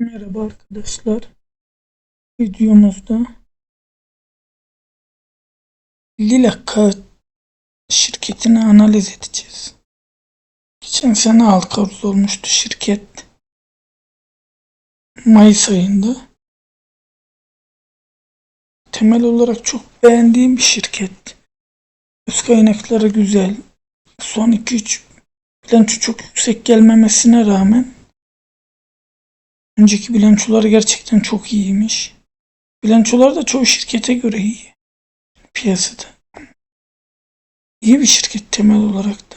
Merhaba arkadaşlar. Videomuzda Lila şirketini analiz edeceğiz. Geçen sene halka arz olmuştu şirket. Mayıs ayında. Temel olarak çok beğendiğim bir şirket. Öz kaynakları güzel. Son 2-3 bilanço çok yüksek gelmemesine rağmen Önceki bilançoları gerçekten çok iyiymiş. Bilançolar da çoğu şirkete göre iyi. Piyasada. İyi bir şirket temel olarak da.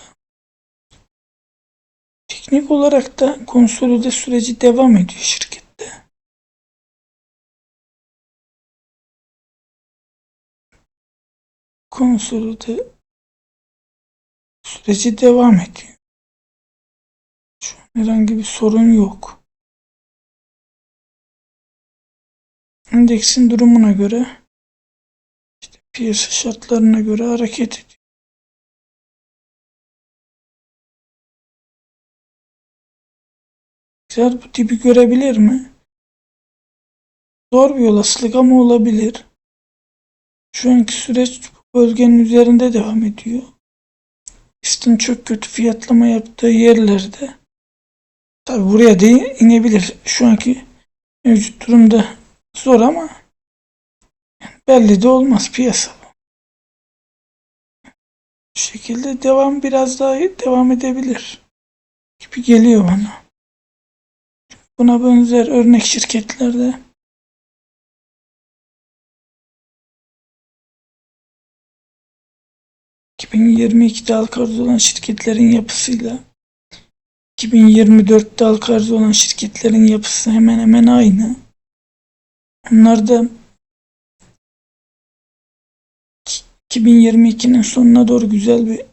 Teknik olarak da konsolide süreci devam ediyor şirkette. Konsolide süreci devam ediyor. Şu an herhangi bir sorun yok. Endeksin durumuna göre işte piyasa şartlarına göre hareket ediyor. Güzel bu tipi görebilir mi? Zor bir olasılık ama olabilir. Şu anki süreç bu bölgenin üzerinde devam ediyor. İstin çok kötü fiyatlama yaptığı yerlerde tabi buraya da inebilir. Şu anki mevcut durumda Zor ama belli de olmaz piyasa bu. Şekilde devam biraz daha devam edebilir gibi geliyor bana. Buna benzer örnek şirketlerde ...2022'de halka arz olan şirketlerin yapısıyla... ...2024'te halka arz olan şirketlerin yapısı hemen hemen aynı. Onlar da 2022'nin sonuna doğru güzel bir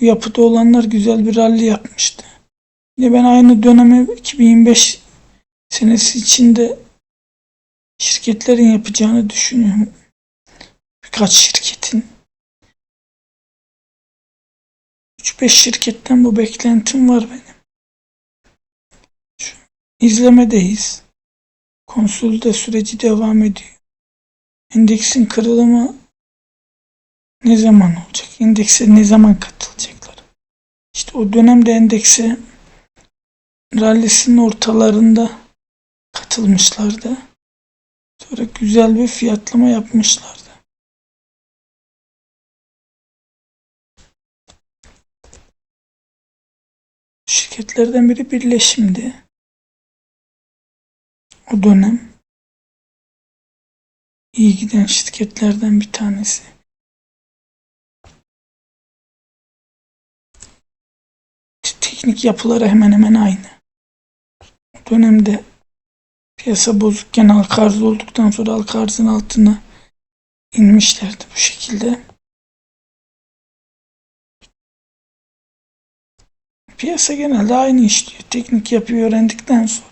yapıda olanlar güzel bir rally yapmıştı. Yine ben aynı dönemi 2025 senesi içinde şirketlerin yapacağını düşünüyorum. Birkaç şirketin. 3-5 şirketten bu beklentim var benim. Şu izlemedeyiz. Konsolide süreci devam ediyor. Endeksin kırılımı ne zaman olacak? Endekse ne zaman katılacaklar? İşte o dönemde endekse rallisinin ortalarında katılmışlardı. Sonra güzel bir fiyatlama yapmışlardı. Şirketlerden biri birleşimdi o dönem iyi giden şirketlerden bir tanesi. Teknik yapıları hemen hemen aynı. O dönemde piyasa bozukken halka arz olduktan sonra halka arzın altına inmişlerdi bu şekilde. Piyasa genelde aynı işliyor. Teknik yapıyı öğrendikten sonra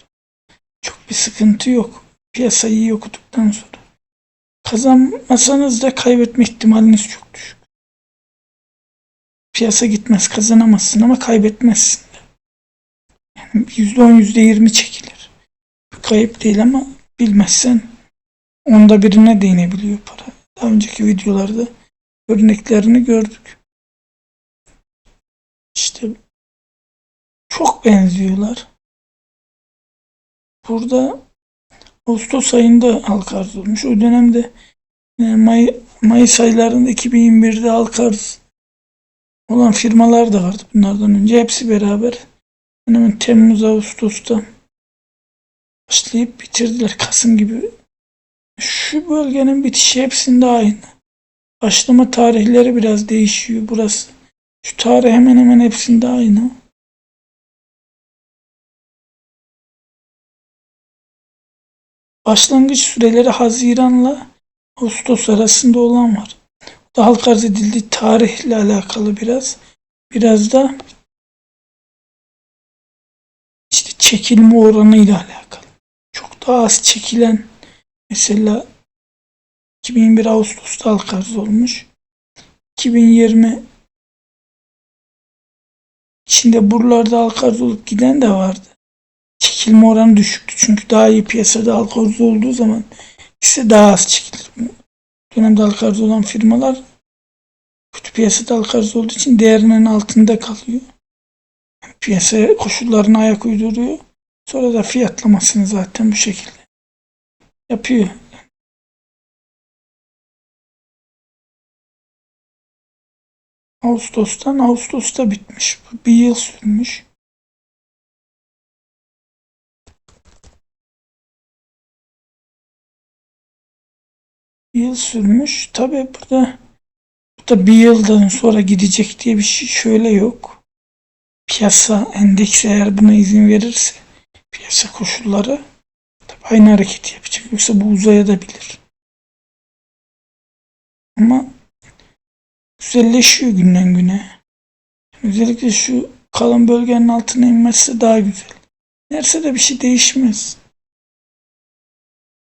bir sıkıntı yok. Piyasayı iyi okuduktan sonra. Kazanmasanız da kaybetme ihtimaliniz çok düşük. Piyasa gitmez kazanamazsın ama kaybetmezsin de. Yani %10 %20 çekilir. Kayıp değil ama bilmezsen onda birine değinebiliyor para. Daha önceki videolarda örneklerini gördük. İşte çok benziyorlar. Burada Ağustos ayında halka arz olmuş. O dönemde yani May, Mayıs aylarında 2021'de halka arz olan firmalar da vardı bunlardan önce. Hepsi beraber hemen Temmuz, Ağustos'ta başlayıp bitirdiler. Kasım gibi. Şu bölgenin bitişi hepsinde aynı. Başlama tarihleri biraz değişiyor burası. Şu tarih hemen hemen hepsinde aynı. Başlangıç süreleri Haziran'la Ağustos arasında olan var. Bu da halk arz edildiği tarihle alakalı biraz. Biraz da işte çekilme oranı ile alakalı. Çok daha az çekilen mesela 2021 Ağustos'ta halk arz olmuş. 2020 içinde buralarda halk arz olup giden de vardı. Çekilme oranı düşüktü. Çünkü daha iyi piyasada halka arz olduğu zaman ise daha az çekilir. Dönemde halka arz olan firmalar kötü piyasada halka arz olduğu için değerinin altında kalıyor. Piyasa koşullarına ayak uyduruyor. Sonra da fiyatlamasını zaten bu şekilde yapıyor. Ağustos'tan Ağustos'ta bitmiş. Bir yıl sürmüş. Bir yıl sürmüş. Tabi burada burada bir yıldan sonra gidecek diye bir şey şöyle yok. Piyasa endeksi eğer buna izin verirse piyasa koşulları tabi aynı hareketi yapacak. Yoksa bu uzayabilir. Ama güzelleşiyor günden güne. Özellikle şu kalın bölgenin altına inmesi daha güzel. Nerse de bir şey değişmez.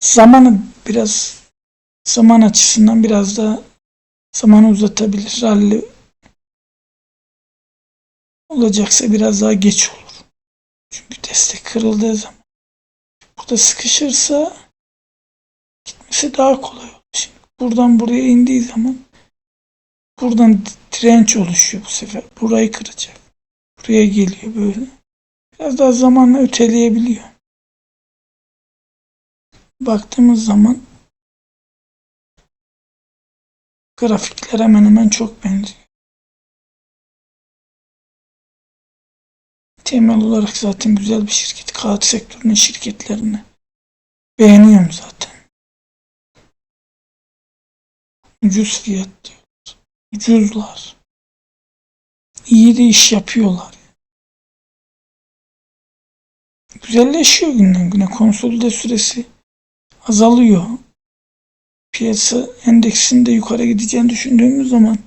Zamanı biraz zaman açısından biraz da zamanı uzatabilir. Rally olacaksa biraz daha geç olur. Çünkü destek kırıldığı zaman burada sıkışırsa gitmesi daha kolay olur. Şimdi buradan buraya indiği zaman buradan direnç oluşuyor bu sefer. Burayı kıracak. Buraya geliyor böyle. Biraz daha zamanla öteleyebiliyor. Baktığımız zaman grafikler hemen hemen çok benziyor. Temel olarak zaten güzel bir şirket. Kağıt sektörünün şirketlerini beğeniyorum zaten. Ucuz fiyat diyorlar. Ucuzlar. İyi de iş yapıyorlar. Güzelleşiyor günden güne. Konsolide süresi azalıyor. Piyasa endeksinde yukarı gideceğini düşündüğümüz zaman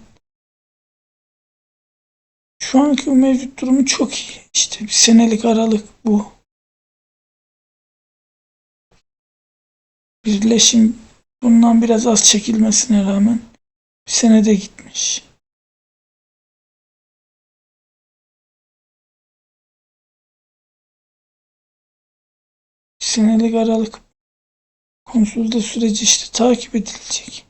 şu anki mevcut durumu çok iyi. İşte bir senelik aralık bu. Birleşim bundan biraz az çekilmesine rağmen bir senede gitmiş. Senelik aralık konsolide süreci işte takip edilecek.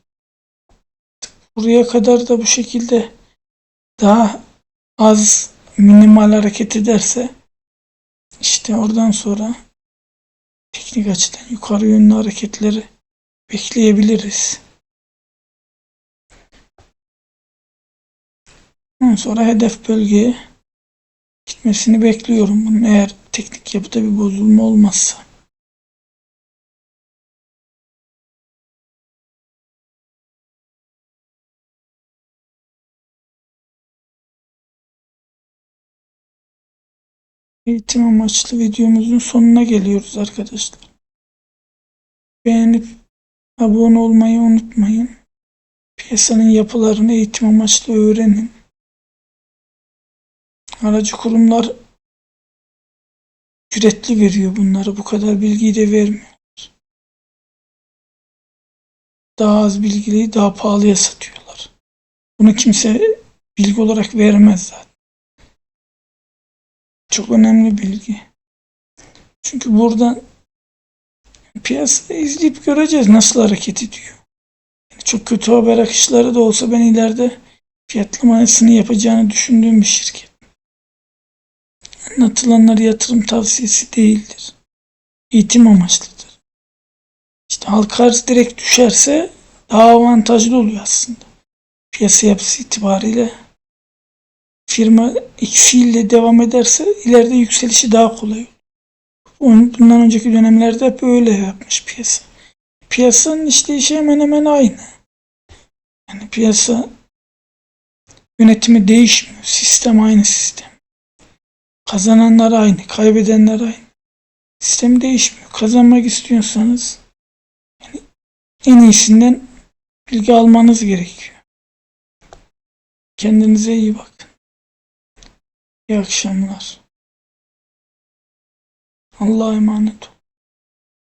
Buraya kadar da bu şekilde daha az minimal hareket ederse işte oradan sonra teknik açıdan yukarı yönlü hareketleri bekleyebiliriz. Ondan sonra hedef bölgeye gitmesini bekliyorum. Bunun eğer teknik yapıda bir bozulma olmazsa. Eğitim amaçlı videomuzun sonuna geliyoruz arkadaşlar. Beğenip abone olmayı unutmayın. Piyasanın yapılarını eğitim amaçlı öğrenin. Aracı kurumlar ücretli veriyor bunları. Bu kadar bilgiyi de vermiyor. Daha az bilgiliyi daha pahalıya satıyorlar. Bunu kimse bilgi olarak vermez zaten. Çok önemli bilgi. Çünkü buradan piyasayı izleyip göreceğiz nasıl hareket ediyor. Yani çok kötü haber akışları da olsa ben ileride fiyatlamasını yapacağını düşündüğüm bir şirket. Anlatılanlar yatırım tavsiyesi değildir. Eğitim amaçlıdır. İşte halka arz direkt düşerse daha avantajlı oluyor aslında. Piyasa yapısı itibariyle firma eksiğiyle devam ederse ileride yükselişi daha kolay olur. Bundan önceki dönemlerde hep öyle yapmış piyasa. Piyasanın işleyişi hemen hemen aynı. Yani piyasa yönetimi değişmiyor. Sistem aynı sistem. Kazananlar aynı, kaybedenler aynı. Sistem değişmiyor. Kazanmak istiyorsanız yani en iyisinden bilgi almanız gerekiyor. Kendinize iyi bakın. İyi akşamlar. Allah'a emanet olun.